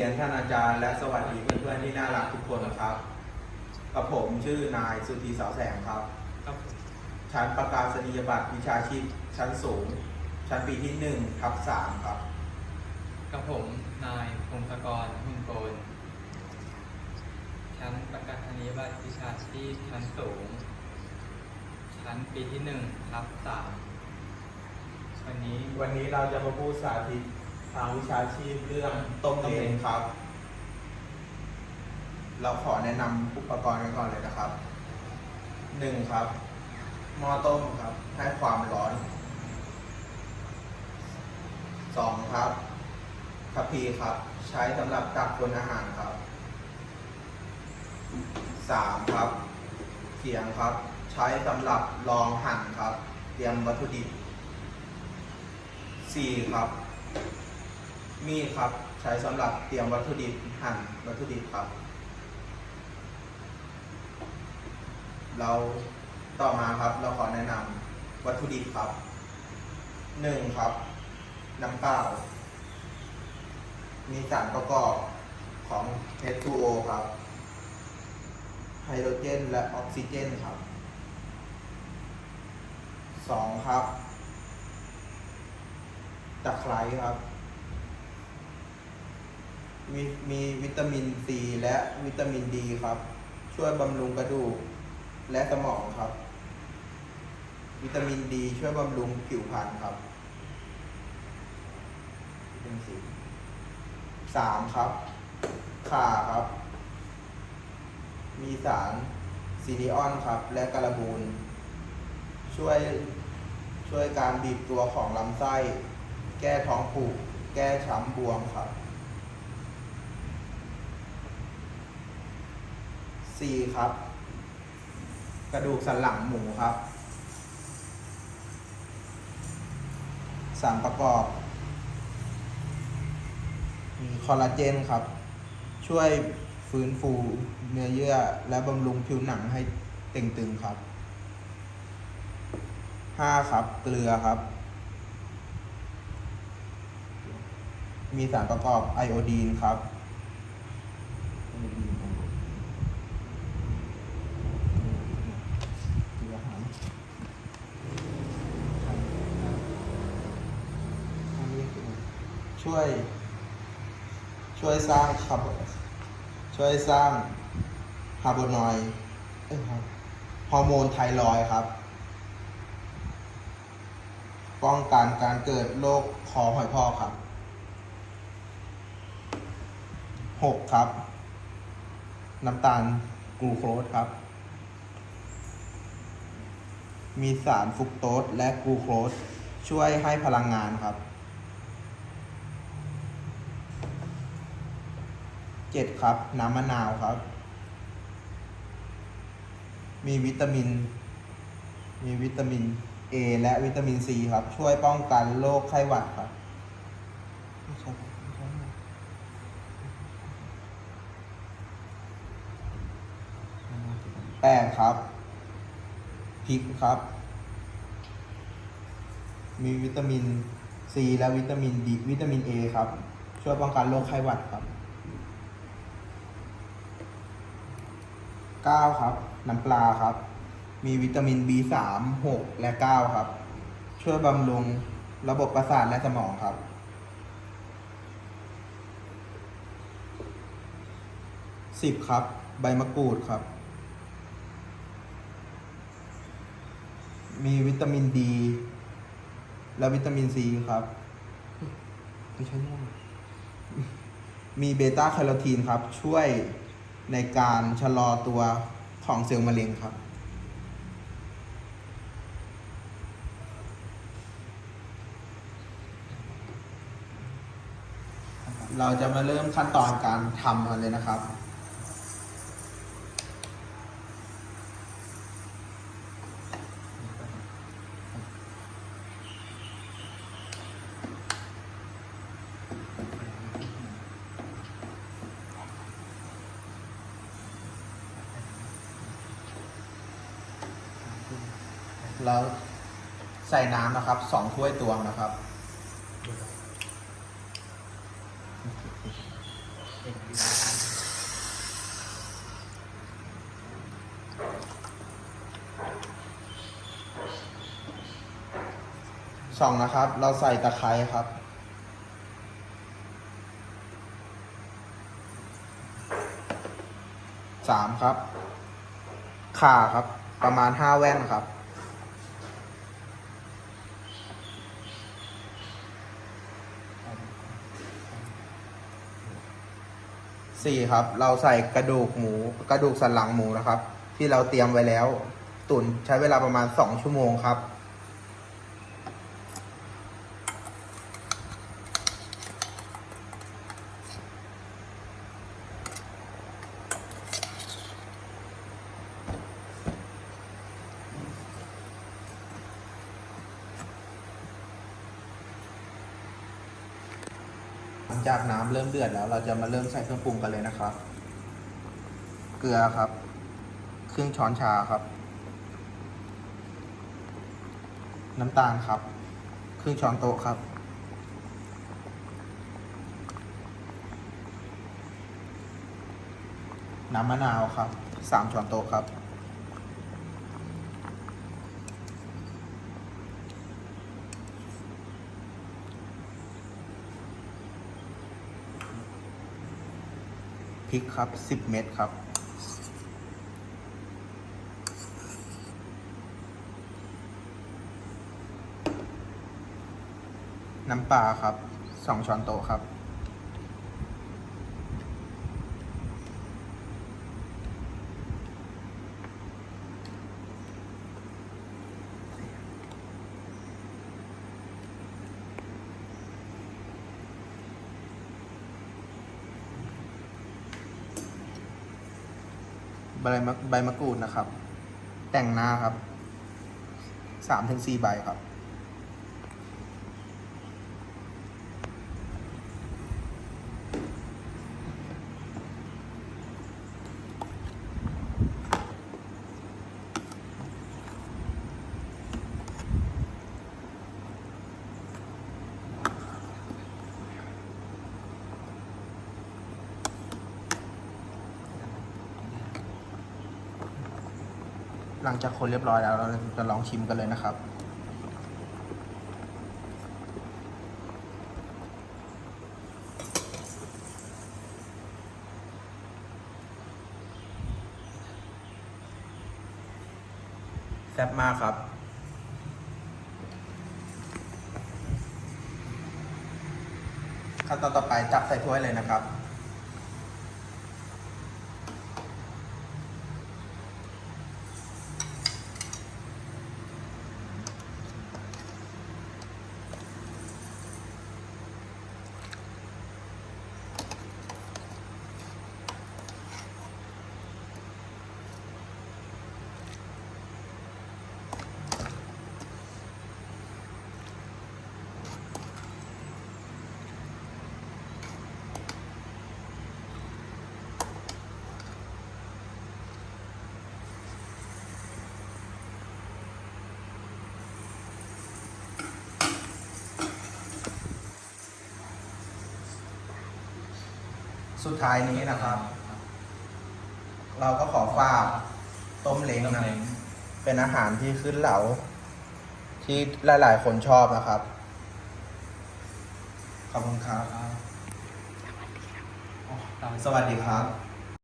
เรียนท่านอาจารย์และสวัสดีเพื่อนๆที่น่ารักทุกคนนะครับ กับผมชื่อนายสุธีสาวแสงครับ ครับชั้นประกาศนียบัตรวิชาชีพชั้นสูง ชั้นปีที่หนึ่งทับสามครับ กับผมนายพงศกรหุ่นโกนชั้นประกาศนียบัตรวิชาชีพชั้นสูง ชั้นปีที่หนึ่งทับสามวันนี้วันนี้เราจะมาพูดสาธิต ทางวิชาชีพเรื่องต้มเล้งครับ เราขอแนะนำอุปกรณ์กันก่อนเลยนะครับหนึ่งครับหม้อต้มครับ ให้ความร้อนสองครับทัพพีครับ ใช้สำหรับตักบนอาหารครับสามครับ เขียงครับ ใช้สำหรับรองหั่นครับ เตรียมวัตถุดิบสี่ครับ มีดครับ ใช้สำหรับเตรียมวัตถุดิบหั่นวัตถุดิบครับ เราต่อมาครับเราขอแนะนำวัตถุดิบครับหนึ่งครับ น้ำเปล่า มีสารประกอบของ H2O ครับไฮโดรเจนและออกซิเจนครับสองครับตะไคร้ครับ มีมีวิตามินซีและวิตามินดีครับ ช่วยบำรุงกระดูกและสมองครับ วิตามินดีช่วยบำรุงผิวพรรณครับเป็นสีสามครับข่าครับ มีสารซีดีออนครับ และการบูนช่วยช่วยการบีบตัวของลำไส้ แก้ท้องผูก แก้ช้ำบวมครับ สี่ครับ กระดูกสันหลังหมูครับ สารประกอบ มีคอลลาเจนครับ ช่วยฟื้นฟูเนื้อเยื่อ และบำรุงผิวหนังให้เต่งตึงครับห้าครับ เกลือครับ มีสารประกอบไอโอดีนครับไอโอดีนเกลือหายอันนี้คือ ช่วย ช่วยสร้างคาร์บอนช่วยสร้างฮาร์โบนอยด์เอ้ยฮอร์โมนไทรอยครับ ป้องกันการเกิดโรคคอหอยพอกครับหกครับ น้ำตาลกลูโคสครับ มีสารฟุกโตสและกลูโคสช่วยให้พลังงานครับ เจ็ดครับ น้ำมะนาวครับ มีวิตามิน มีวิตามิน A และวิตามิน C ครับ ช่วยป้องกันโรคไข้หวัดครับแปดครับพริกครับ มีวิตามิน C และวิตามิน D วิตามิน A ครับ ช่วยป้องกันโรคไข้หวัดครับ 9 ครับ น้ำปลาครับ มีวิตามิน B3 6 และ 9 ครับ ช่วยบำรุงระบบประสาทและสมองครับ 10 ครับ ใบมะกรูดครับ มีวิตามินดี และวิตามินซีครับไม่ใช่ม่วงมีเบต้าแคโรทีนครับ ช่วย ในการชะลอตัวของเซลล์มะเร็งครับ เราจะมาเริ่มขั้นตอนการทำกันเลยนะครับ เราใส่น้ำนะครับสองถ้วยตวงนะครับสองนะครับ เราใส่ตะไคร้ครับสามครับ ข่าครับ ประมาณห้าแว่นครับ สี่ครับ เราใส่กระดูกหมู กระดูกสันหลังหมูนะครับ ที่เราเตรียมไว้แล้ว ตุ๋นใช้เวลาประมาณสองชั่วโมงครับ หลังจากน้ำเริ่มเดือดแล้ว เราจะมาเริ่มใส่เครื่องปรุงกันเลยนะครับ เกลือครับ ครึ่งช้อนชาครับ น้ำตาลครับ ครึ่งช้อนโต๊ะครับ น้ำมะนาวครับสามช้อนโต๊ะครับ พริกครับสิบเม็ดครับ น้ำปลาครับสองช้อนโต๊ะครับ ใบมะใบมะกรูดนะครับ แต่งหน้าครับสามถึงสี่ใบครับ หลังจากคนเรียบร้อยแล้ว เราจะลองชิมกันเลยนะครับ แซ่บมากครับขั้นตอนต่อไปจับใส่ถ้วยเลยนะครับ สุดท้ายนี้นะครับ เราก็ขอฝากต้มเล้งต้มนะเล้งเป็นอาหารที่ขึ้นเหลา ที่หลาย ๆ คนชอบนะครับ ขอบคุณครับอ๋อสวัสดีครับ